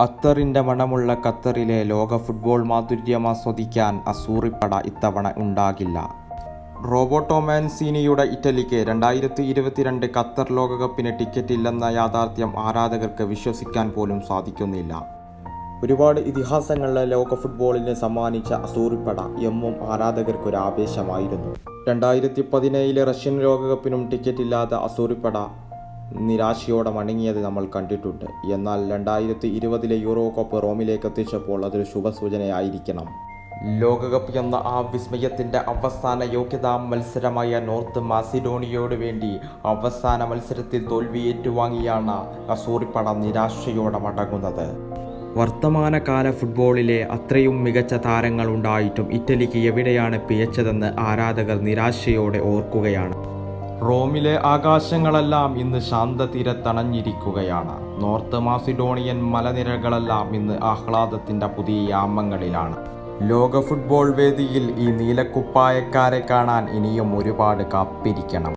അത്തറിന്റെ മണമുള്ള ഖത്തറിലെ ലോക ഫുട്ബോൾ മാധുര്യം ആസ്വദിക്കാൻ അസൂറിപ്പട ഇത്തവണ ഉണ്ടാകില്ല. റോബോട്ടോ മാൻസീനിയുടെ ഇറ്റലിക്ക് രണ്ടായിരത്തി ഇരുപത്തിരണ്ട് ഖത്തർ ലോകകപ്പിന് ടിക്കറ്റ് ഇല്ലെന്ന യാഥാർത്ഥ്യം ആരാധകർക്ക് വിശ്വസിക്കാൻ പോലും സാധിക്കുന്നില്ല. ഒരുപാട് ഇതിഹാസങ്ങളിലെ ലോക ഫുട്ബോളിന് സമ്മാനിച്ച അസൂറിപ്പട എമ്മും ആരാധകർക്ക് ഒരു ആവേശമായിരുന്നു രണ്ടായിരത്തി പതിനേഴിലെ റഷ്യൻ ലോകകപ്പിനും ടിക്കറ്റ് ഇല്ലാത്ത അസൂറിപ്പട നിരാശയോടെ മടങ്ങിയത് നമ്മൾ കണ്ടിട്ടുണ്ട്. എന്നാൽ രണ്ടായിരത്തി ഇരുപതിലെ യൂറോ കപ്പ് റോമിലേക്ക് എത്തിച്ചപ്പോൾ അതൊരു ശുഭസൂചനയായിരിക്കണം. ലോകകപ്പ് എന്ന ആ വിസ്മയത്തിന്റെ അവസാന യോഗ്യതാ മത്സരമായ നോർത്ത് മാസിഡോണിയയോട് വേണ്ടി അവസാന മത്സരത്തിൽ തോൽവി ഏറ്റുവാങ്ങിയാണ് കസൂറിപ്പട നിരാശയോടെ മടങ്ങുന്നത്. വർത്തമാനകാല ഫുട്ബോളിലെ അത്രയും മികച്ച താരങ്ങൾ ഉണ്ടായിട്ടും ഇറ്റലിക്ക് എവിടെയാണ് പിഴച്ചതെന്ന് ആരാധകർ നിരാശയോടെ ഓർക്കുകയാണ്. റോമിലെ ആകാശങ്ങളെല്ലാം ഇന്ന് ശാന്തതീരത്തണഞ്ഞിരിക്കുകയാണ് നോർത്ത് മാസിഡോണിയൻ മലനിരകളെല്ലാം ഇന്ന് ആഹ്ലാദത്തിന്റെ പുതിയ യാമങ്ങളിലാണ്. ലോക ഫുട്ബോൾ വേദിയിൽ ഈ നീലക്കുപ്പായക്കാരെ കാണാൻ ഇനിയും ഒരുപാട് കാത്തിരിക്കണം.